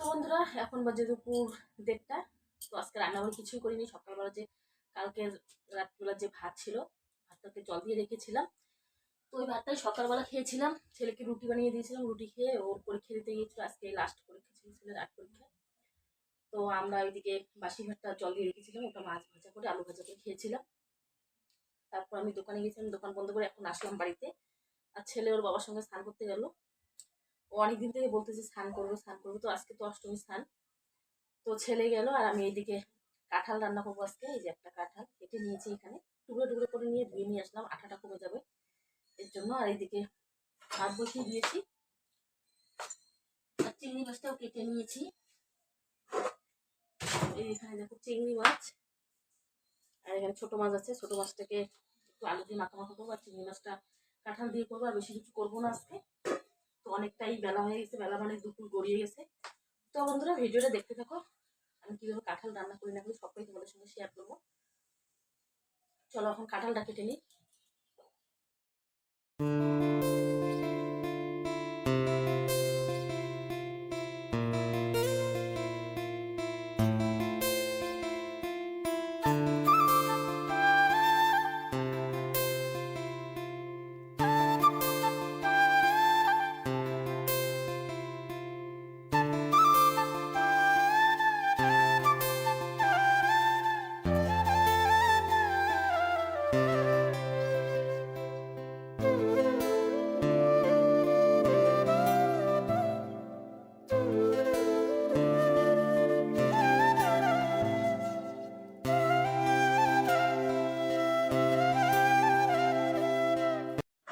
তো বন্ধুরা, এখন বাজে দুপুর দেড়টা। তো আজকে রান্না বান্না কিছুই করিনি। সকালবেলা যে কালকে রাত্রিবেলা যে ভাত ছিল ভাতটাতে জল দিয়ে রেখেছিলাম। তো ওই ভাতটাই সকালবেলা খেয়েছিলাম। ছেলেকে রুটি বানিয়ে দিয়েছিলাম, রুটি খেয়ে ওর পরীক্ষা দিতে গিয়েছিল। আজকে লাস্ট পরীক্ষা ছিল ছেলের আট পরীক্ষা। তো আমরা ওইদিকে বাসি ভাতটা জল দিয়ে রেখেছিলাম, ওটা মাছ ভাজা করে, আলু ভাজা করে খেয়েছিলাম। তারপর আমি দোকানে গেছিলাম দোকান বন্ধ করে এখন আসলাম বাড়িতে। আর ছেলে ওর বাবার সঙ্গে স্নান করতে গেল। ও অনেকদিন থেকে বলতেছে, স্নান করব স্নান করব। তো আজকে তো অষ্টমী স্নান। তো ছেলে গেল আর আমি এইদিকে কাঁঠাল রান্না করব আজকে, এই যে একটা কাঁঠাল কেটে নিয়েছি এখানে। টুকরো টুকরো করে নিয়ে ধুয়ে নিয়ে আসলাম, আঠাটা কমে যাবে এর জন্য। আর এইদিকে ভাত বসিয়ে দিয়েছি। আর চিংড়ি মাছটাও কেটে নিয়েছি। এই এখানে দেখো চিংড়ি মাছ। আর এখানে ছোট মাছ আছে, ছোট মাছটাকে একটু আলু দিয়ে মাখা মাখা করব। আর চিংড়ি মাছটা কাঁঠাল দিয়ে করব, আর বেশি কিছু করব না আজকে। তো অনেকটাই বেলা হয়ে গেছে, বেলা মানে দুপুর গড়িয়ে গেছে। তো বন্ধুরা, ভিডিওটা দেখতে থাকো। আমি কীভাবে কাঁঠাল রান্না করি না করি সবাই তোমাদের সঙ্গে শেয়ার করব। চলো এখন কাঁঠালটা কেটে নিই।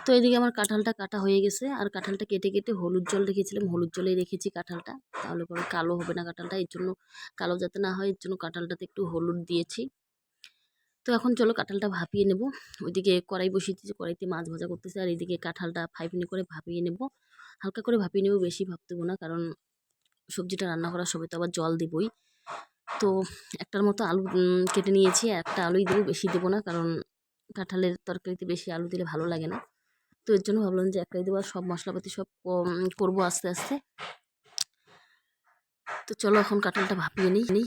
তো এদিকে আমার কাঁঠালটা কাটা হয়ে গেছে। আর কাঁঠালটা কেটে কেটে হলুদ জল রেখেছিলাম। হলুদ জলেই রেখেছি কাঁঠালটা। তাহলে পরে কালো হবে না কাঁঠালটা। এর জন্য কালো যাতে না হয়, এর জন্য কাঁঠালটাতে একটু হলুদ দিয়েছি। তো এখন চলো কাঁঠালটা ভাপিয়ে নেব। ওইদিকে কড়াই বসিয়ে দিয়েছি কড়াইতে মাছ ভাজা করতেছে। আর এইদিকে কাঁঠালটা ফাইভ মিনিট করে ভাপিয়ে নেব। হালকা করে ভাপিয়ে নেব, বেশি ভাপতে দেবো না। কারণ সবজিটা রান্না করার সময় তো আবার জল দেবই। তো একটার মতো আলু কেটে নিয়েছি। একটা আলুই দেবো, বেশি দেবো না। কারণ কাঁঠালের তরকারিতে বেশি আলু দিলে ভালো লাগে না। তো এর জন্য ভাবলাম যে একটাই দেবো আর সব মশলাপাতি সব করব আস্তে আস্তে। তো চলো এখন কাঁঠালটা ভাপিয়ে নিই নিই।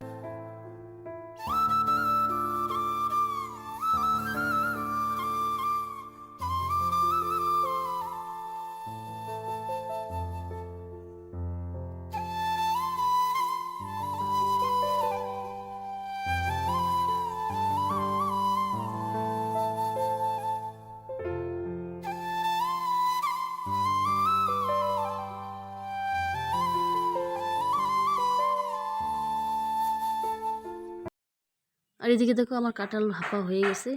আর এদিকে দেখো আমার কাঁঠাল ভাপা হয়ে গেছে।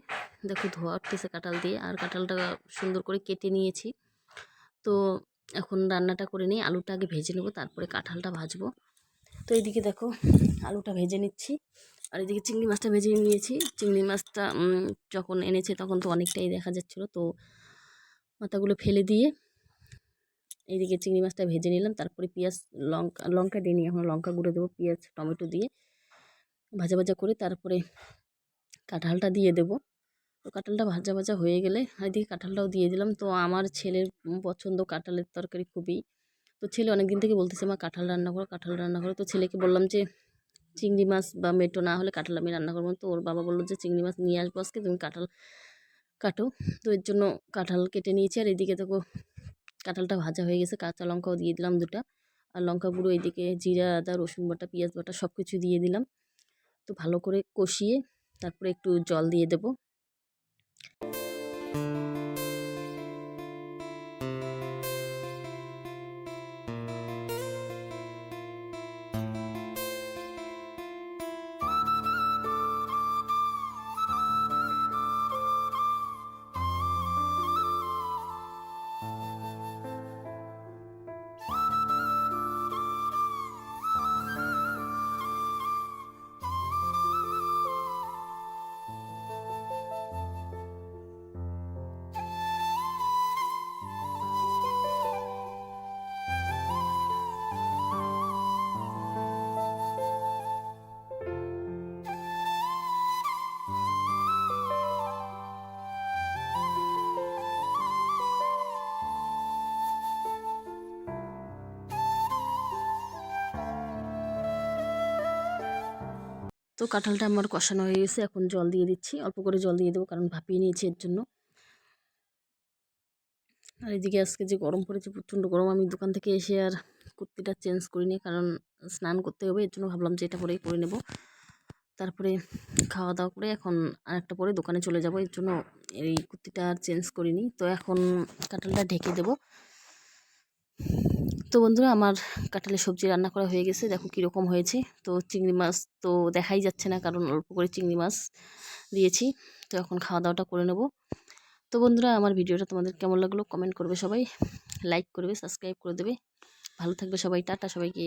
দেখো ধোয়া উঠতেছে কাঁঠাল দিয়ে আর কাঁঠালটা সুন্দর করে কেটে নিয়েছি। তো এখন রান্নাটা করে নিই, আলুটা আগে ভেজে নেব, তারপরে কাঁঠালটা ভাজবো। তো এইদিকে দেখো আলুটা ভেজে নিচ্ছি। আর এদিকে চিংড়ি মাছটা ভেজে নিয়েছি। চিংড়ি মাছটা যখন এনেছে তখন তো অনেকটাই দেখা যাচ্ছিল। তো মাথাগুলো ফেলে দিয়ে এইদিকে চিংড়ি মাছটা ভেজে নিলাম। তারপরে পেঁয়াজ, লঙ্কা লঙ্কা দিয়ে নিই। এখন লঙ্কা গুঁড়ো দেবো, পেঁয়াজ, টমেটো দিয়ে। ভাজা ভাজা করে তারপরে কাঁঠালটা দিয়ে দেব। তো কাঁঠালটা ভাজা ভাজা হয়ে গেলে এদিকে কাঁঠালটাও দিয়ে দিলাম। তো আমার ছেলের পছন্দ কাঁঠালের তরকারি খুবই। তো ছেলে অনেক দিন থেকে বলতেছে, মা, কাঁঠাল রান্না করো, কাঁঠাল রান্না করো। তো ছেলেকে বললাম যে, চিংড়ি মাছ বা মেটো না হলে কাঁঠাল আমি রান্না করব তো ওর বাবা বলল যে, চিংড়ি মাছ নিয়ে আসব আজকে, তুমি কাঁঠাল কাটো। তো এর জন্য কাঁঠাল কেটে নিয়েছি। আর এদিকে দেখো, কাঁঠালটা ভাজা হয়ে গেছে। কাঁচা লঙ্কাও দিয়ে দিলাম দুটা। আর লঙ্কা গুঁড়ো, এদিকে জিরা, আদা, রসুন বাটা, পেঁয়াজ বাটা সব কিছু দিয়ে দিলাম। তো ভালো করে কষিয়ে তারপরে একটু জল দিয়ে দেব। তো কাঁঠালটা আমার কষানো হয়ে গেছে, এখন জল দিয়ে দিচ্ছি। অল্প করে জল দিয়ে দেবো, কারণ ভাপিয়ে নিয়েছি এর জন্য। আর এদিকে আজকে যে গরম পড়েছে, প্রচণ্ড গরম, আমি দোকান থেকে এসে আর কুর্তিটা চেঞ্জ করিনি, কারণ স্নান করতে হবে, এর জন্য ভাবলাম যে এটা পরেই করে নেব। তারপরে খাওয়া দাওয়া করে এখন আর একটা পরে দোকানে চলে যাব, এর জন্য এই কুর্তিটা আর চেঞ্জ করিনি। তো এখন কাঁঠালটা ঢেকে দেব। তো বন্ধুরা, আমার কাঁঠালের সবজি রান্না করা হয়ে গেছে। দেখো কীরকম হয়েছে। তো চিংড়ি মাছ তো দেখাই যাচ্ছে না, কারণ অল্প করে চিংড়ি মাছ দিয়েছি। তো এখন খাওয়া দাওয়াটা করে নেব। তো বন্ধুরা, আমার ভিডিওটা তোমাদের কেমন লাগল? কমেন্ট করবে সবাই। লাইক করবে, সাবস্ক্রাইব করে দেবে। ভালো থাকবে সবাই। টাটা সবাইকে।